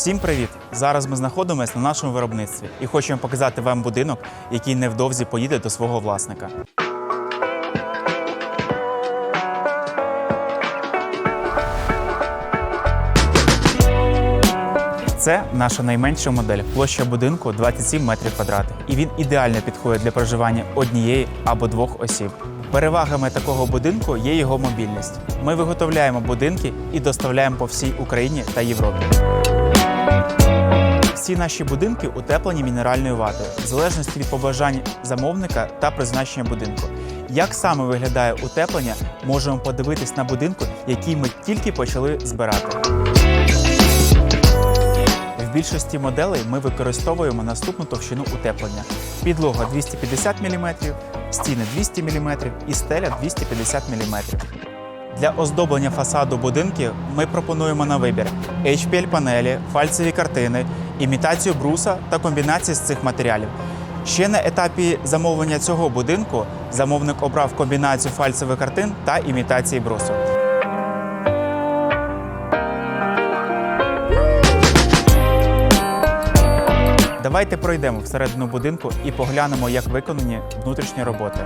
Всім привіт! Зараз ми знаходимося на нашому виробництві і хочемо показати вам будинок, який невдовзі поїде до свого власника. Це наша найменша модель. Площа будинку 27 метрів квадратних, і він ідеально підходить для проживання однієї або двох осіб. Перевагами такого будинку є його мобільність. Ми виготовляємо будинки і доставляємо по всій Україні та Європі. Всі наші будинки утеплені мінеральною ватою, в залежності від побажань замовника та призначення будинку. Як саме виглядає утеплення, можемо подивитись на будинку, який ми тільки почали збирати. В більшості моделей ми використовуємо наступну товщину утеплення: підлога 250 мм, стіни 200 мм і стеля 250 мм. Для оздоблення фасаду будинків ми пропонуємо на вибір HPL-панелі, фальцеві картини, імітацію бруса та комбінації з цих матеріалів. Ще на етапі замовлення цього будинку замовник обрав комбінацію фальцевих картин та імітації брусу. Давайте пройдемо всередину будинку і поглянемо, як виконані внутрішні роботи.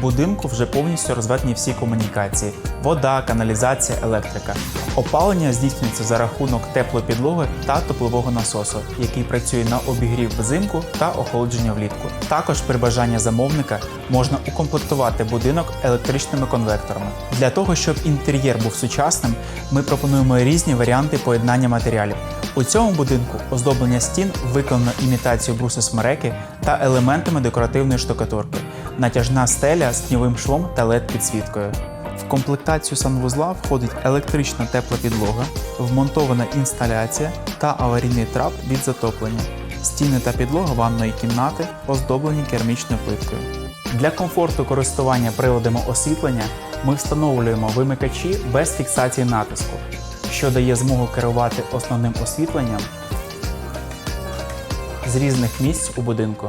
Будинку вже повністю розведені всі комунікації: вода, каналізація, електрика. Опалення здійснюється за рахунок теплої підлоги та теплового насосу, який працює на обігрів взимку та охолодження влітку. Також при бажанні замовника можна укомплектувати будинок електричними конвекторами. Для того, щоб інтер'єр був сучасним, ми пропонуємо різні варіанти поєднання матеріалів. У цьому будинку оздоблення стін виконано імітацію бруса смереки та елементами декоративної штукатурки, натяжна стеля з тіньовим швом та led підсвіткою. В комплектацію санвузла входить електрична тепла підлога, вмонтована інсталяція та аварійний трап від затоплення. Стіни та підлога ванної кімнати оздоблені керамічною плиткою. Для комфорту користування приладами освітлення ми встановлюємо вимикачі без фіксації натиску, що дає змогу керувати основним освітленням з різних місць у будинку.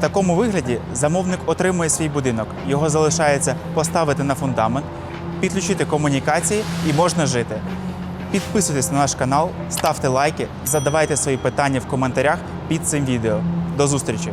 Такому вигляді замовник отримує свій будинок. Його залишається поставити на фундамент, підключити комунікації і можна жити. Підписуйтесь на наш канал, ставте лайки, задавайте свої питання в коментарях під цим відео. До зустрічі!